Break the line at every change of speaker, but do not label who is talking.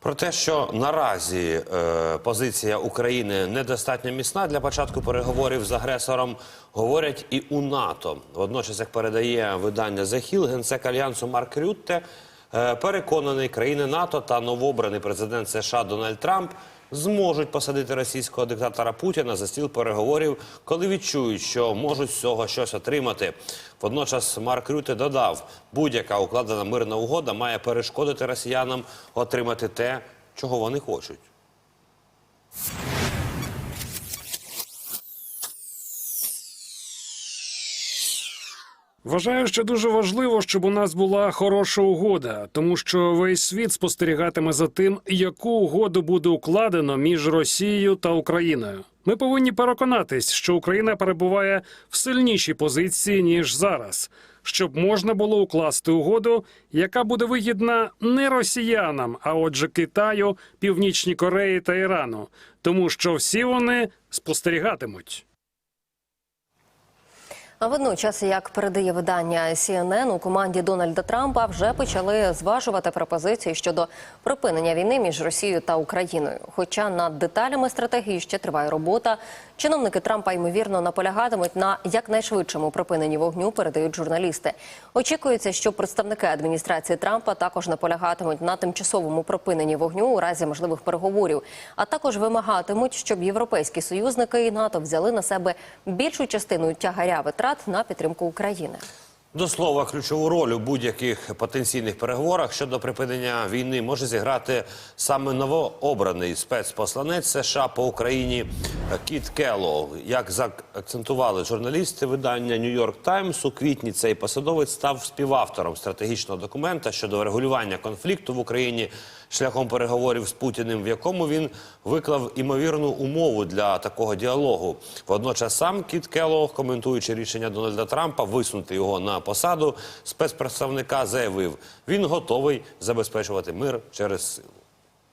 Про те, що наразі е, позиція України недостатньо міцна для початку переговорів з агресором, говорять і у НАТО. Водночас, як передає видання Hill, генсек альянсу Марк Рютте переконаний, країни НАТО та новообраний президент США Дональд Трамп зможуть посадити російського диктатора Путіна за стіл переговорів, коли відчують, що можуть з цього щось отримати. Водночас Марк Рюте додав, будь-яка укладена мирна угода має перешкодити росіянам отримати те, чого вони хочуть.
Вважаю, що дуже важливо, щоб у нас була хороша угода, тому що весь світ спостерігатиме за тим, яку угоду буде укладено між Росією та Україною. Ми повинні переконатись, що Україна перебуває в сильнішій позиції ніж зараз, щоб можна було укласти угоду, яка буде вигідна не росіянам, а отже, Китаю, Північній Кореї та Ірану, тому що всі вони спостерігатимуть.
А водночас, як передає видання CNN, у команді Дональда Трампа вже почали зважувати пропозиції щодо припинення війни між Росією та Україною. Хоча над деталями стратегії ще триває робота, чиновники Трампа ймовірно наполягатимуть на якнайшвидшому припиненні вогню. Передають журналісти. Очікується, що представники адміністрації Трампа також наполягатимуть на тимчасовому припиненні вогню у разі можливих переговорів, а також вимагатимуть, щоб європейські союзники і НАТО взяли на себе більшу частину тягаря витрат на підтримку України.
До слова, ключову роль у будь-яких потенційних переговорах щодо припинення війни може зіграти саме новообраний спецпосланець США по Україні Кіт Келлоу. Як заакцентували журналісти видання Нью-Йорк Таймс, у квітні цей посадовець став співавтором стратегічного документа щодо регулювання конфлікту в Україні шляхом переговорів з Путіним, в якому він виклав імовірну умову для такого діалогу. Водночас сам Кіт Келлоу, коментуючи рішення Дональда Трампа висунути його на посаду спецпредставника, заявив, він готовий забезпечувати мир через силу.